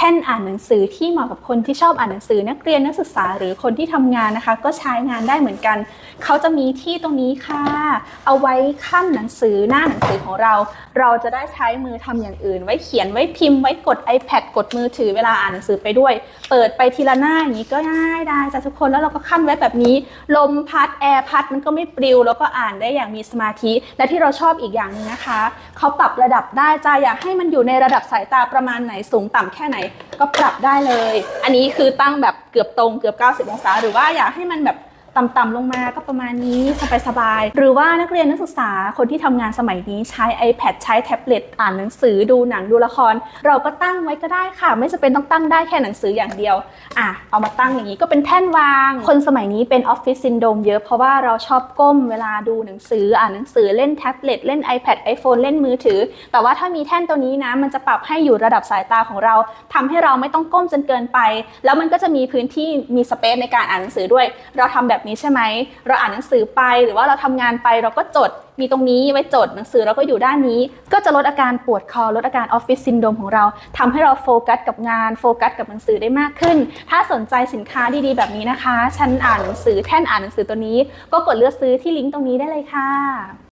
ท่นอ่านหนังสือที่เหมาะกับคนที่ชอบอ่านหนังสือนักเรียนนักศึกษาหรือคนที่ทำงานนะคะ ก็ใช้งานได้เหมือนกัน เขาจะมีที่ตรงนี้ค่ะ เอาไว้ขั้นหนังสือหน้าหนังสือของเรา เราจะได้ใช้มือทำอย่างอื่น ไว้เขียนไว้พิมพ์ไว้กด iPad กดมือถือเวลาอ่านหนังสือไปด้วย เปิดไปทีละหน้าอย่างนี้ก็ได้ได้จ้ะทุกคนแล้วเราก็ขั้นไว้แบบนี้ ลมพัดแอร์พัดมันก็ไม่ปลิว แล้วก็อ่านได้อย่างมีสมาธิ และที่เราชอบอีกอย่างหนึงนะคะเขาปรับระดับได้จ้าอยากให้มันอยู่ในระดับสายตาประมาณไหนสูงต่ำแค่ไหนก็ปรับได้เลย อันนี้คือตั้งแบบเกือบตรงเกือบ 90 องศา หรือว่าอยากให้มันแบบ ต่ำๆลงมาก็ประมาณนี้สบายๆหรือว่านักเรียนนักศึกษาคนที่ทำงานสมัยนี้ใช้ iPad ใช้แท็บเล็ตอ่านหนังสือดูหนังดูละคร เราก็ตั้งไว้ก็ได้ค่ะ ไม่จำเป็นต้องตั้งได้แค่หนังสืออย่างเดียวอะเอามาตั้งอย่างนี้ก็เป็นแท่นวาง คนสมัยนี้เป็นออฟฟิศซินโดมเยอะเพราะว่าเราชอบก้มเวลาดูหนังสืออ่านหนังสือเล่นแท็บเล็ตเล่น iPad iPhone เล่นมือถือ แต่ว่าถ้ามีแท่นตัวนี้นะมันจะปรับให้อยู่ระดับสายตาของเราทำให้เราไม่ต้องก้มจนเกินไป แล้วมันก็จะมีพื้นที่มีสเปซในการอ่านหนังสือด้วย เราทำแบบนี้ใช่ไหม เราอ่านหนังสือไปหรือว่าเราทำงานไปเราก็จดมีตรงนี้ไว้จดหนังสือเราก็อยู่ด้านนี้ ก็จะลดอาการปวดคอลดอาการออฟฟิศซินโดรมของเราทำให้เราโฟกัสกับงานโฟกัสกับหนังสือได้มากขึ้น ถ้าสนใจสินค้าดีๆ แบบนี้นะคะ ฉันอ่านหนังสือแท่นอ่านหนังสือตัวนี้ ก็กดเลือกซื้อที่ลิงก์ตรงนี้ได้เลยค่ะ